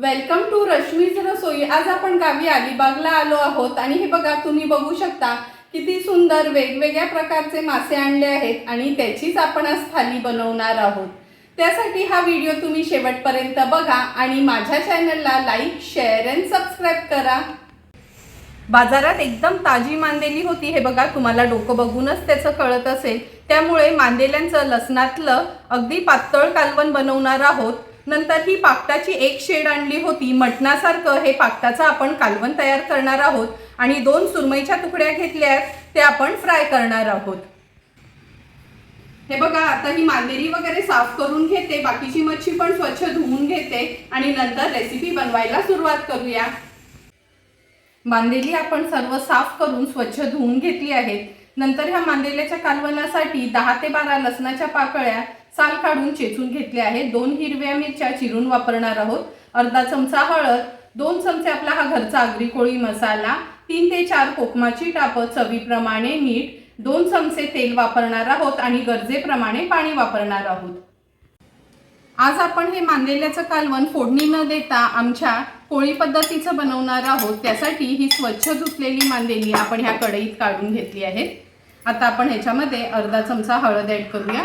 Welcome to Rashmi रसोई आज आपण गावी अलिबागला आलो आहोत आणि हे बघा तुम्ही बघू शकता किती सुंदर वेगवेगळ्या प्रकारचे मासे आणले आहेत आणि त्याचीच आपण आज थाली बनवणार आहोत. त्यासाठी हा व्हिडिओ तुम्ही शेवटपर्यंत बघा आणि माझ्या चॅनलला लाईक शेअर अँड सबस्क्राईब करा. बाजारात एकदम ताजी मांदेली होती. हे बघा तुम्हाला डोकं बघूनच त्याचं कळत असेल. त्यामुळे मांदेल्यांचं लसणातलं अगदी पातळ कालवण बनवणार आहोत. नंतर ही पाकटाची एक शेड आणली होती. मटणासारखं हे पाकटाचं आपण कालवण तयार करणार आहोत आणि दोन सुरमईच्या तुकड्या घेतल्या आहेत ते आपण फ्राय करणार आहोत. हे बघा आता ही मांदेरी वगैरे साफ करून घेते. बाकीची मच्छी पण स्वच्छ धुवून घेते आणि नंतर रेसिपी बनवायला सुरुवात करूया. मांदेली आपण सर्व साफ करून स्वच्छ धुवून घेतली आहेत. नंतर ह्या मांदेल्याच्या कालवणासाठी दहा ते बारा लसणाच्या पाकळ्या साल काढून चेचून घेतले आहे. दोन हिरव्या मिरच्या चिरून वापरणार आहोत. अर्धा चमचा हळद दोन चमचे आपला हा घरचा आगरी कोळी मसाला तीन ते चार कोकमाची टापं चवीप्रमाणे मीठ दोन चमचे तेल वापरणार आहोत आणि गरजेप्रमाणे पाणी वापरणार आहोत. आज आपण हे मांदेल्याचं कालवण फोडणी न देता आमच्या पोळी पद्धतीचं बनवणार आहोत. त्यासाठी ही स्वच्छ धुतलेली मांदेली आपण ह्या कढईत काढून घेतली आहे आता आपण ह्याच्यामध्ये अर्धा चमचा हळद ॲड करूया.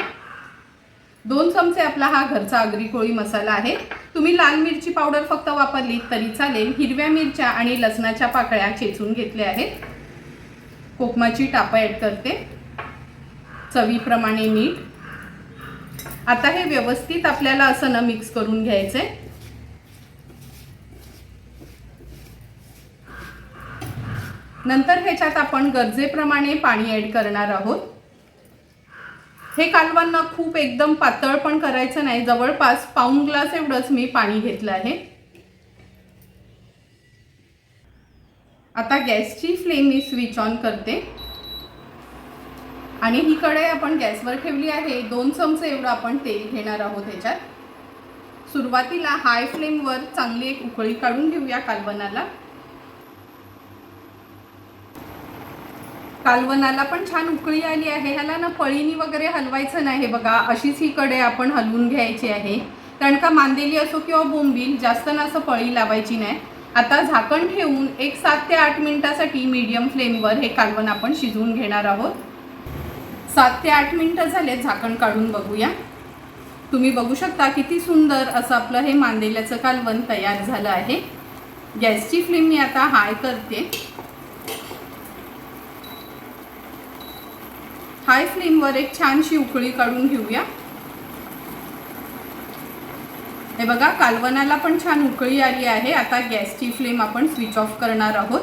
दोन चमचे आपला हा घरचा आगरी कोळी मसाला आहे. तुम्ही लाल मिरची पावडर फक्त वापरली तरी चालेल. हिरव्या मिरच्या आणि लसणाच्या पाकळ्या चेचून घेतल्या आहेत. कोकमाची टापं ॲड करते. चवीप्रमाणे मीठ. आता हे व्यवस्थित आपल्याला असं ना मिक्स करून घ्यायचंय. नंतर ह्याच्यात आपण गरजेप्रमाणे पाणी ॲड करणार आहोत. हे कालवांना खूप एकदम पातळ पण करायचं नाही. जवळपास पाऊण ग्लास एवढंच मी पाणी घेतलं आहे. आता गॅसची फ्लेम मी स्विच ऑन करते. आणि ही कढई आपण गॅसवर ठेवली आहे. दोन चमचे एवढं आपण तेल घेणार आहोत ह्याच्यात. सुरुवातीला हाय फ्लेमवर चांगली एक उकळी काढून घेऊया कालवणाला कालवणाला पण छान उकळी आली आहे. ह्याला ना पळीनी वगैरे हलवायचं नाही बघा. अशीच ही कडे आपण हलवून घ्यायची आहे. कारण का मांदेली असो किंवा बोंबील जास्त ना असं पळी लावायची नाही. आता झाकण ठेवून एक सात ते आठ मिनिटासाठी मीडियम फ्लेमवर हे कालवण आपण शिजवून घेणार आहोत. सात ते आठ मिनटं झाले झाकण काढून बघूया. तुम्ही बघू शकता किती सुंदर असं आपलं हे मांदेल्याचं कालवण तयार झालं आहे. गॅसची फ्लेम मी आता हाय करते. हाय फ्लेमवर एक छानशी उकळी काढून घेऊया. हे बघा कालवणाला पण छान उकळी आली आहे. आता गॅसची फ्लेम आपण स्विच ऑफ करणार आहोत.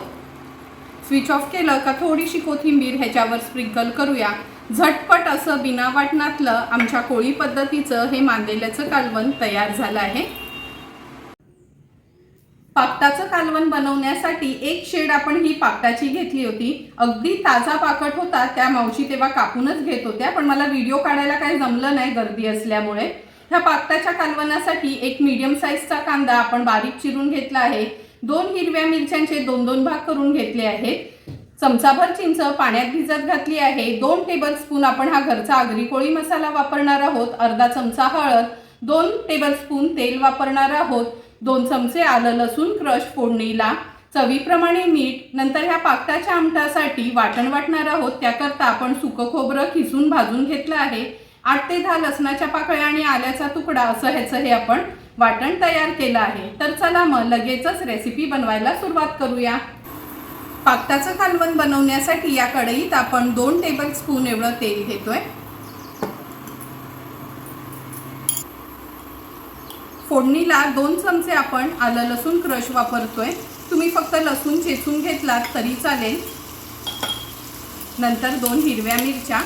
स्विच ऑफ केलं का थोडीशी कोथिंबीर ह्याच्यावर स्प्रिंकल करूया. झटपट असं बिना वाटणातलं आमच्या कोळी पद्धतीचं हे मांदेल्याचं कालवण तयार झालं आहे. पाकटाचं कालवण बनवण्यासाठी एक शेड आपण ही पाकटाची घेतली होती. अगदी ताजा पाकट होता त्या मावशी तेव्हा कापूनच घेत होत्या पण मला व्हिडिओ काढायला काही जमलं नाही गर्दी असल्यामुळे. ह्या पाकटाच्या कालवणासाठी एक मीडियम साईजचा कांदा आपण बारीक चिरून घेतला आहे. दोन हिरव्या मिरच्यांचे दोन दोन भाग करून घेतले आहेत चमचाभर चिंच पाण्यात भिजत घातली आहे. दोन टेबल स्पून आपण हा घरचा आगरी कोळी मसाला वापरणार आहोत. अर्धा चमचा हळद दोन टेबल स्पून तेल वापरणार आहोत. दोन चमचे आलं लसूण क्रश फोडणीला. चवीप्रमाणे मीठ नंतर ह्या पाकटाच्या आमटासाठी वाटण वाटणार आहोत. त्याकरता आपण सुकं खोबरं खिसून भाजून घेतलं आहे. आठ ते दहा लसणाच्या पाकळ्या आणि आल्याचा तुकडा असं ह्याचं हे आपण वाटण तयार केलं आहे. तर चला मग लगेचच रेसिपी बनवायला सुरुवात करूया. पाकटाचं कालवण बनवण्यासाठी या कढईत आपण दोन टेबल स्पून एवढं तेल घेतोय. फोडणीला दोन चमचे आपण आलं लसूण क्रश वापरतोय. तुम्ही फक्त लसूण चेचून घेतलात तरी चालेल. नंतर दोन हिरव्या मिरच्या.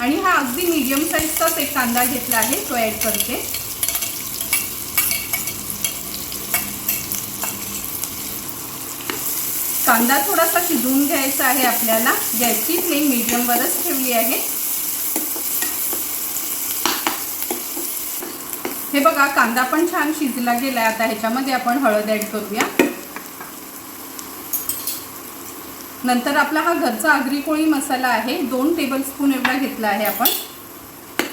आणि हा अगदी मीडियम साईजचाच एक कांदा घेतला आहे तो ॲड करते. कांदा थोडासा शिजवून घ्यायचा आहे आपल्याला. गॅसची फ्लेम मीडियमवरच ठेवली आहे. हे बघा कांदा पण छान शिजला गेलाय. आता ह्याच्यामध्ये आपण हळद ॲड करूया. नंतर आपला हा घरचा आगरी कोळी मसाला आहे. दोन टेबल स्पून एवढा घेतला आहे आपण.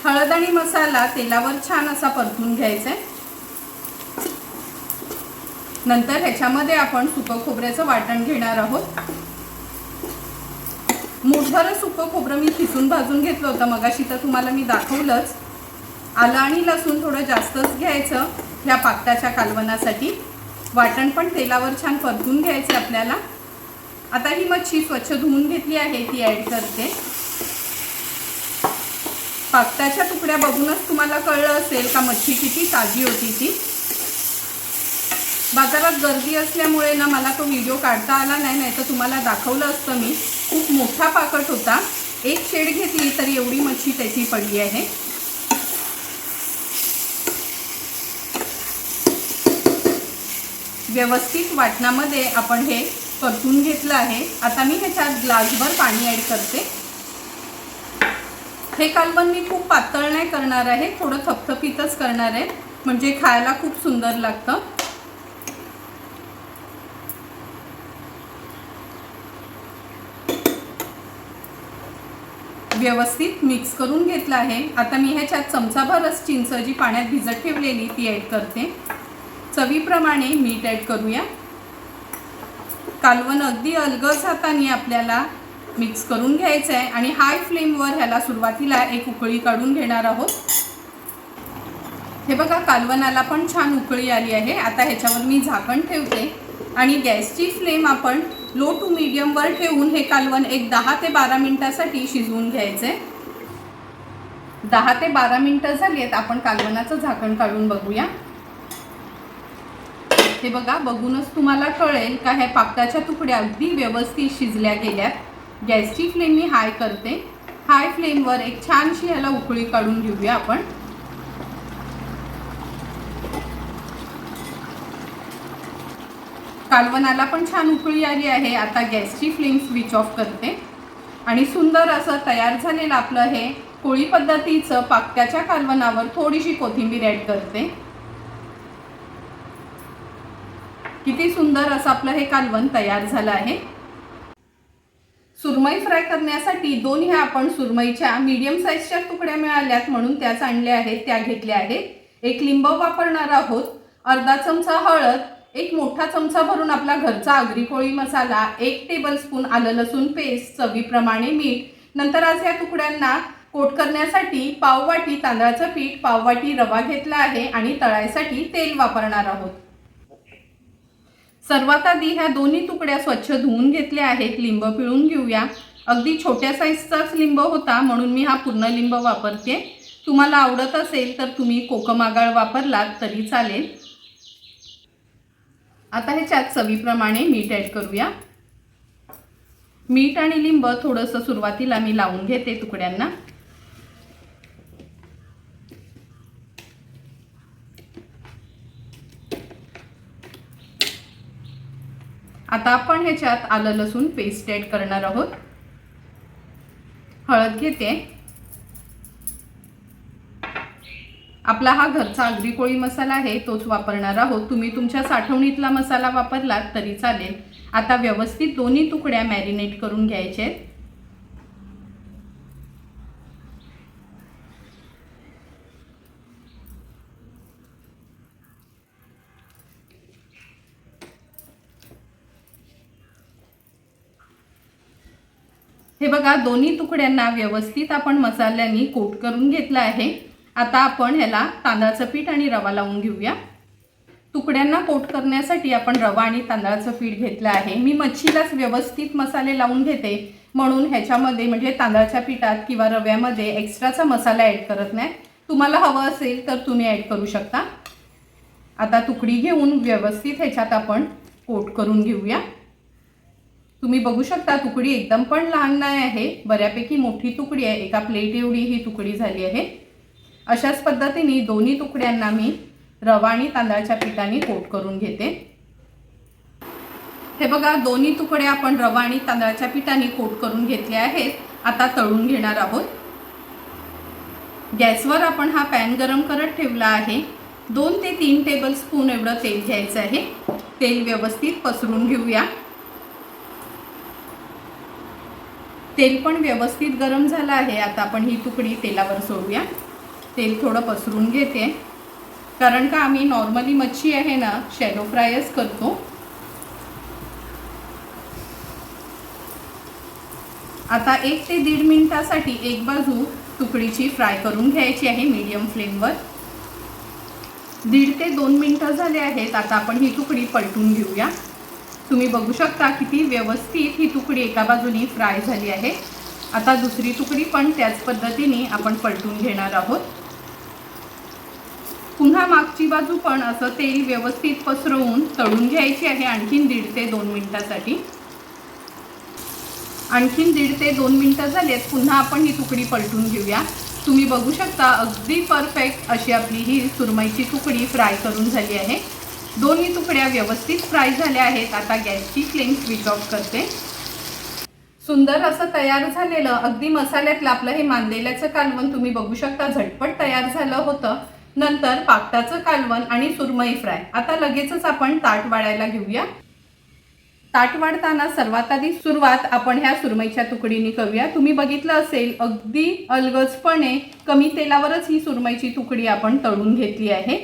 हळद आणि मसाला तेलावर छान असा परतून घ्यायचा आहे नंतर ह्याच्यामध्ये आपण सुकं खोबऱ्याचं वाटण घेणार आहोत. मुठभर सुकं खोबरं मी खिसून भाजून घेतलं होतं. मगाशी तर तुम्हाला मी दाखवलंच. आलं आणि लसूण थोडं जास्तच घ्यायचं ह्या पाकटाच्या कालवनासाठी. वाटण पण तेलावर छान परतून घ्यायचं आपल्याला. आता ही मच्छी स्वच्छ धुवून घेतली आहे ती ॲड करते. पाकटाच्या तुकड्या बघूनच तुम्हाला कळलं असेल का मच्छी किती ताजी होती ती. बाजारात गर्दी असल्यामुळे ना मला तो व्हिडिओ काढता आला नाही नाही तर तुम्हाला दाखवलं असतं मी. खूप मोठा पाकट होता. एक शेड घेतली तरी एवढी मच्छी त्याची पडली आहे. व्यवस्थित वाटणामध्ये आपण हे परतून घेतलं आहे. आता मी ह्याच्यात ग्लासभर पाणी ॲड करते. हे कालवण मी खूप पातळ नाही करणार आहे थोडं थपथपीतच करणार आहे. म्हणजे खायला खूप सुंदर लागतं. व्यवस्थित मिक्स करून घेतलं आहे. आता मी ह्याच्यात चमचाभरच चिंच जी पाण्यात भिजत ठेवलेली ती ॲड करते. चवीप्रमाणे मीठ ॲड करूया. कालवण अगदी अलगस हाताने आपल्याला मिक्स करून घ्यायचं आहे आणि हाय फ्लेमवर ह्याला सुरुवातीला एक उकळी काढून घेणार आहोत. हे बघा कालवणाला पण छान उकळी आली आहे. आता ह्याच्यावर मी झाकण ठेवते. आणि गॅसची फ्लेम आपण लो टू मीडियमवर ठेवून हे कालवण एक दहा ते बारा मिनटासाठी शिजवून घ्यायचे दहा ते बारा मिनटं झाली आहेत आपण कालवणाचं झाकण काढून बघूया. हे बघा बघूनच तुम्हाला कळेल का ह्या पाकटाच्या तुकड्या अगदी व्यवस्थित शिजल्या गेल्यात. गॅसची फ्लेम मी हाय करते. हाय फ्लेमवर एक छानशी ह्याला उकळी काढून घेऊया आपण. कालवणाला पण छान उकळी आली आहे. आता गॅसची फ्लेम स्विच ऑफ करते. आणि सुंदर असं तयार झालेलं आपलं हे कोळी पद्धतीचं पाकत्याच्या कालवणावर थोडीशी कोथिंबीर ॲड करते. किती सुंदर असं आपलं हे कालवण तयार झालं आहे. सुरमई फ्राय करण्यासाठी दोन ह्या आपण सुरमईच्या मीडियम साईजच्या तुकड्या मिळाल्यात म्हणून त्याच आणल्या आहेत त्या घेतल्या आहेत. एक लिंब वापरणार आहोत अर्धा चमचा हळद एक मोठा चमचा भरून आपला घरचा आगरी कोळी मसाला एक टेबलस्पून आलं लसूण पेस्ट चवीप्रमाणे मीठ. नंतर आज या तुकड्यांना कोट करण्यासाठी पाववाटी तांदळाचं पीठ पाववाटी रवा घेतला आहे आणि तळायसाठी तेल वापरणार आहोत. सर्वात आधी ह्या दोन्ही तुकड्या स्वच्छ धुवून घेतल्या आहेत. लिंब पिळून घेऊया. अगदी छोट्या साईजचाच लिंब होता म्हणून मी हा पूर्ण लिंब वापरते. तुम्हाला आवडत असेल तर तुम्ही कोकमागाळ वापरलात तरी चालेल. आता ह्याच्यात चवीप्रमाणे मीठ ॲड करूया. मीठ आणि लिंब थोडंसं सुरुवातीला मी लावून घेते तुकड्यांना. आता आपण ह्याच्यात आलं लसूण पेस्ट ॲड करणार आहोत. हळद घेते. आपला हा घरचा आगरी कोळी मसाला आहे तोच वापरणार आहोत. तुम्ही तुमच्या साठवणीतला मसाला वापरलात तरी चालेल. आता व्यवस्थित दोन्ही तुकड्या मॅरिनेट करून घ्यायचे आहेत. हे बघा दोन्ही तुकड्यांना व्यवस्थित आपण मसाल्यांनी कोट करून घेतलं आहे. आता आपण ह्याला तांदळाचं पीठ आणि रवा लावून घेऊया. तुकड्यांना कोट करण्यासाठी आपण रवा आणि तांदळाचं पीठ घेतलं आहे. मी मच्छीलाच व्यवस्थित मसाले लावून घेते. म्हणून ह्याच्यामध्ये म्हणजे तांदळाच्या पिठात किंवा रव्यामध्ये एक्स्ट्राचा मसाला ॲड करत नाही. तुम्हाला हवं असेल तर तुम्ही ॲड करू शकता. आता तुकडी घेऊन व्यवस्थित ह्याच्यात आपण कोट करून घेऊया. तुम्ही बघू शकता तुकडी एकदम पण लहान नाही आहे. बऱ्यापैकी मोठी तुकडी आहे. एका प्लेट एवढी ही तुकडी झाली आहे. अशाच पद्धतीने दोन्ही तुकड्यांना मी रवा आणि तांदळाच्या पिठाने कोट करून घेते. हे बघा दोन्ही तुकडे आपण रवा आणि तांदळाच्या पिठाने कोट करून घेतले आहेत. आता तळून घेणार आहोत. गॅसवर आपण हा पॅन गरम करत ठेवला आहे. दोन ते तीन टेबल स्पून एवढं तेल घ्यायचं आहे. तेल व्यवस्थित पसरून घेऊया. तेल पण व्यवस्थित गरम झालं आहे. आता आपण ही तुकडी तेलावर सोडूया. तेल थोडं पसरून घेते. कारण का आम्ही नॉर्मली मच्छी आहे ना शॅलो फ्रायच करतो. आता एक ते दीड मिनिटासाठी एक बाजू तुकडीची फ्राय करून घ्यायची आहे मीडियम फ्लेमवर दीड ते दोन मिनटं झाले आहेत. आता आपण ही तुकडी पलटून घेऊया. तुम्ही बघू शकता किती व्यवस्थित ही तुकडी एका बाजूनी फ्राय झाली आहे. आता दुसरी तुकडी पण त्याच पद्धतीने आपण पलटून घेणार आहोत. पुन्हा मागची बाजू पण असं तेल व्यवस्थित पसरवून तळून घ्यायची आहे आणखीन दीड ते दोन मिनटासाठी. आणखीन दीड ते दोन मिनटं झालेत पुन्हा आपण ही तुकडी पलटून घेऊया. तुम्ही बघू शकता अगदी परफेक्ट अशी आपली ही सुरमईची तुकडी फ्राय करून झाली आहे. दोन्ही तुकड्या व्यवस्थित फ्राय झाल्या आहेत. आता गॅसची फ्लेम स्विच ऑफ करते. सुंदर असं तयार झालेलं अगदी मसाल्यातलं आपलं हे मांदेल्याचं कालवण तुम्ही बघू शकता. झटपट तयार झालं होतं. नंतर पाकटाचं कालवण आणि सुरमई फ्राय. आता लगेचच आपण ताट वाढायला घेऊया. ताट वाढताना सर्वात आधी सुरुवात आपण ह्या सुरमईच्या तुकडीने करूया. तुम्ही बघितलं असेल अगदी अलगजपणे कमी तेलावरच ही सुरमईची तुकडी आपण तळून घेतली आहे.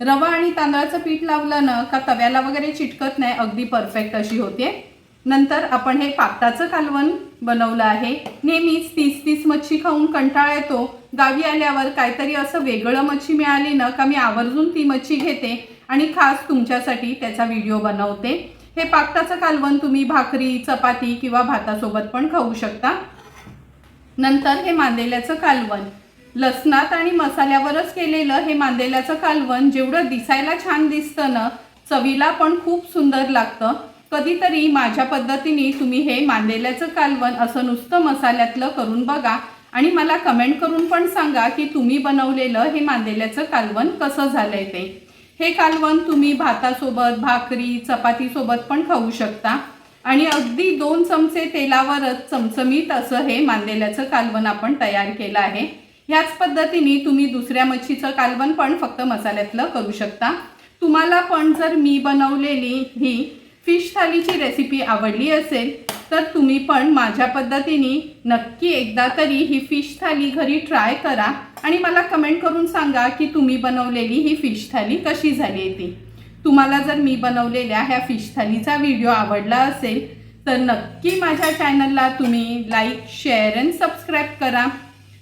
रवा आणि तांदळाचं पीठ लावलं ना का तव्याला वगैरे चिटकत नाही अगदी परफेक्ट अशी होते. नंतर आपण हे पाकटाचं कालवण बनवलं आहे. नेहमीच तीस तीस मच्छी खाऊन कंटाळा येतो. गावी आल्यावर काहीतरी असं वेगळं मच्छी मिळाली ना का मी आवर्जून ती मच्छी घेते आणि खास तुमच्यासाठी त्याचा व्हिडिओ बनवते. हे पाकटाचं कालवण तुम्ही भाकरी चपाती किंवा भातासोबत पण खाऊ शकता. नंतर हे मांदेल्याचं कालवण. लसणात आणि मसाल्यावरच केलेलं हे मांदेल्याचं कालवण जेवढं दिसायला छान दिसतं ना चवीला पण खूप सुंदर लागतं. कधीतरी माझ्या पद्धतीने तुम्ही हे मांदेल्याचं कालवण असं नुसतं मसाल्यातलं करून बघा आणि मला कमेंट करून पण सांगा की तुम्ही बनवलेलं हे मांदेल्याचं कालवण कसं झालंय ते. हे कालवण तुम्ही भातासोबत भाकरी चपातीसोबत पण खाऊ शकता. आणि अगदी दोन चमचे तेलावरच चमचमीत असं हे मांदेल्याचं कालवण आपण तयार केलं आहे. ह्याच पद्धतीने तुम्ही दुसऱ्या मच्छीचं कालवण पण फक्त मसाल्यातलं करू शकता. तुम्हाला पण जर मी बनवलेली ही फिश थालीची रेसिपी आवडली असेल तर तुम्ही पण माझ्या पद्धतीने नक्की एकदा तरी ही फिश थाली घरी ट्राय करा आणि मला कमेंट करून सांगा की तुम्ही बनवलेली ही फिश थाली कशी झाली आहे ती. तुम्हाला जर मी बनवलेल्या ह्या फिश थालीचा व्हिडिओ आवडला असेल तर नक्की माझ्या चॅनलला तुम्ही लाईक शेअर अँड सबस्क्राईब करा.